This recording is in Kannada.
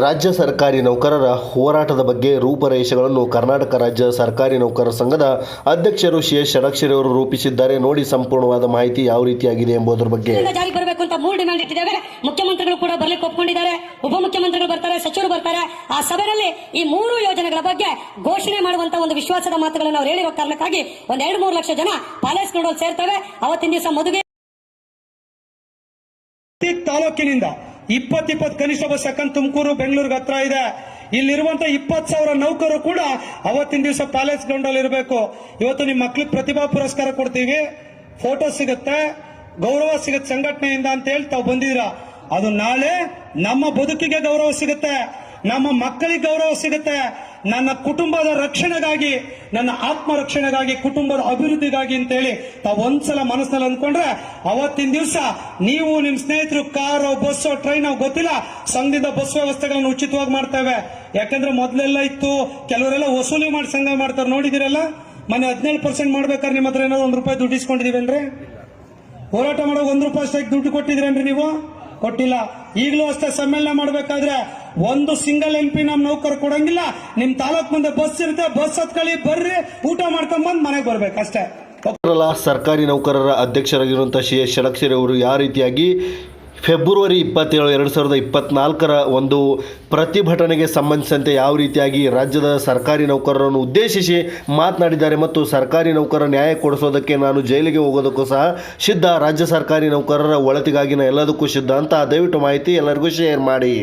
ರಾಜ್ಯ ಸರ್ಕಾರಿ ನೌಕರರ ಹೋರಾಟದ ಬಗ್ಗೆ ರೂಪರೇಷೆಗಳನ್ನು ಕರ್ನಾಟಕ ರಾಜ್ಯ ಸರ್ಕಾರಿ ನೌಕರರ ಸಂಘದ ಅಧ್ಯಕ್ಷರು ಸಿ ಎಸ್ ಷಡಕ್ಷರಿ ಅವರು ರೂಪಿಸಿದ್ದಾರೆ. ನೋಡಿ ಸಂಪೂರ್ಣವಾದ ಮಾಹಿತಿ ಯಾವ ರೀತಿಯಾಗಿದೆ ಎಂಬುದರ ಬಗ್ಗೆ. ಜಾರಿಗೆ ಬರಬೇಕು ಅಂತ ಮೂರು ಡಿಮ್ಯಾಂಡ್ ಇಟ್ಟಿದ್ದೇವೆ. ಮುಖ್ಯಮಂತ್ರಿಗಳು ಕೂಡ ಬರ್ಲಿಕ್ಕೆ ಒಪ್ಕೊಂಡಿದ್ದಾರೆ. ಉಪಮುಖ್ಯಮಂತ್ರಿಗಳು ಬರ್ತಾರೆ ಸಚಿವರು ಬರ್ತಾರೆ. ಆ ಸಭೆಯಲ್ಲಿ ಈ ಮೂರು ಯೋಜನೆಗಳ ಬಗ್ಗೆ ಘೋಷಣೆ ಮಾಡುವಂತ ಒಂದು ವಿಶ್ವಾಸದ ಮಾತುಗಳನ್ನು ಅವರು ಹೇಳಿರುವ ಕಾರಣಕ್ಕಾಗಿ ಒಂದ್ ಎರಡು ಮೂರು ಲಕ್ಷ ಜನ ಪ್ಯಾಲೇಸ್ ಗ್ರೌಂಡ್ ಸೇರ್ತವೆ. ಅವತ್ತಿನ ದಿವಸ ಮದುವೆ ಪ್ರತಿ ತಾಲೂಕಿನಿಂದ ಇಪ್ಪತ್ ಇಪ್ಪತ್ ಕನಿಷ್ಠ ಬಸ್ ಯಾಕಂದ್ರೆ ತುಮಕೂರು, ಬೆಂಗಳೂರಿಗೆ ಹತ್ರ ಇದೆ. ಇಲ್ಲಿರುವಂತ ಇಪ್ಪತ್ ಸಾವಿರ ನೌಕರರು ಕೂಡ ಅವತ್ತಿನ ದಿವಸ ಪ್ಯಾಲೇಸ್ ಗ್ರೌಂಡ್ ಅಲ್ಲಿ ಇರಬೇಕು. ಇವತ್ತು ನಿಮ್ಮ ಮಕ್ಳಿಗೆ ಪ್ರತಿಭಾ ಪುರಸ್ಕಾರ ಕೊಡ್ತೀವಿ. ಫೋಟೋ ಸಿಗುತ್ತೆ. ಗೌರವ ಸಿಗುತ್ತೆ ಸಂಘಟನೆಯಿಂದ ಅಂತ ಹೇಳಿ ತಾವು ಬಂದಿದ್ರ ಅದು ನಾಳೆ ನಮ್ಮ ಬದುಕಿಗೆ ಗೌರವ ಸಿಗುತ್ತೆ. ನಮ್ಮ ಮಕ್ಕಳಿಗೆ ಗೌರವ ಸಿಗುತ್ತೆ. ನನ್ನ ಕುಟುಂಬದ ರಕ್ಷಣೆಗಾಗಿ, ನನ್ನ ಆತ್ಮ ರಕ್ಷಣೆಗಾಗಿ ಕುಟುಂಬದ ಅಭಿವೃದ್ಧಿಗಾಗಿ ಅಂತೇಳಿ ತಾವು ಒಂದ್ಸಲ ಮನಸ್ಸಿನಲ್ಲಿ ಅಂದ್ಕೊಂಡ್ರೆ, ಅವತ್ತಿನ ದಿವಸ ನೀವು ನಿಮ್ ಸ್ನೇಹಿತರು, ಕಾರು, ಬಸ್ಸು, ಟ್ರೈನ್ ಗೊತ್ತಿಲ್ಲ, ಸಂಘದಿಂದ ಬಸ್ ವ್ಯವಸ್ಥೆಗಳನ್ನು ಉಚಿತವಾಗಿ ಮಾಡ್ತೇವೆ. ಯಾಕಂದ್ರೆ ಮೊದಲೆಲ್ಲ ಇತ್ತು, ಕೆಲವರೆಲ್ಲ ವಸೂಲಿ ಮಾಡಿ ಸಂಘ ಮಾಡ್ತಾರೆ, ನೋಡಿದಿರಲ್ಲ? ಮನೆ ಹದಿನೇಳು ಪರ್ಸೆಂಟ್ ಮಾಡ್ಬೇಕಾದ್ರೆ ನಿಮ್ಮ ಹತ್ರ ಏನಾದ್ರು ಒಂದು ರೂಪಾಯಿ ದುಡ್ಡು ಹೋರಾಟ ಮಾಡೋಕೆ ಒಂದ್ ರೂಪಾಯಿ ಅಷ್ಟಾಗಿ ದುಡ್ಡು ಕೊಟ್ಟಿದ್ರೇನ್ರಿ ನೀವು? ಕೊಟ್ಟಿಲ್ಲ. ಈಗಲೂ ಅಷ್ಟೇ ಸಮ್ಮೇಳನ ಮಾಡಬೇಕಾದ್ರೆ ಒಂದು ಸಿಂಗಲ್ ಎಂ ಪಿ ನಮ್ ನೌಕರ್ ಕೊಡಂಗಿಲ್ಲ, ನಿಮ್ ತಾಲೂಕ್ ಮುಂದೆ ಬಸ್ ಇರುತ್ತೆ ಬಸ್ ಹತ್ಕೊಳ್ಳಿ ಬರ್ರಿ, ಊಟ ಮಾಡ್ಕೊಂಡ್ ಬಂದ್ ಮನೆಗೆ ಬರ್ಬೇಕಷ್ಟೇ ಅಷ್ಟೇ. ಸರ್ಕಾರಿ ನೌಕರರ ಅಧ್ಯಕ್ಷರಾಗಿರುವಂಥ ಸಿ ಎಸ್ ಷಡಕ್ಷರಿ ಅವರು ಯಾವ ರೀತಿಯಾಗಿ ಫೆಬ್ರವರಿ ಇಪ್ಪತ್ತೇಳು, ಎರಡು ಸಾವಿರದ ಇಪ್ಪತ್ನಾಲ್ಕರ ಒಂದು ಪ್ರತಿಭಟನೆಗೆ ಸಂಬಂಧಿಸಿದಂತೆ ಯಾವ ರೀತಿಯಾಗಿ ರಾಜ್ಯದ ಸರ್ಕಾರಿ ನೌಕರರನ್ನು ಉದ್ದೇಶಿಸಿ ಮಾತನಾಡಿದ್ದಾರೆ ಮತ್ತು ಸರ್ಕಾರಿ ನೌಕರರ ನ್ಯಾಯ ಕೊಡಿಸೋದಕ್ಕೆ ನಾನು ಜೈಲಿಗೆ ಹೋಗೋದಕ್ಕೂ ಸಹ ಸಿದ್ಧ. ರಾಜ್ಯ ಸರ್ಕಾರಿ ನೌಕರರ ಒಳತಿಗಾಗಿನ ಎಲ್ಲದಕ್ಕೂ ಸಿದ್ಧ ಅಂತ ದಯವಿಟ್ಟು ಮಾಹಿತಿ ಎಲ್ಲರಿಗೂ ಶೇರ್ ಮಾಡಿ.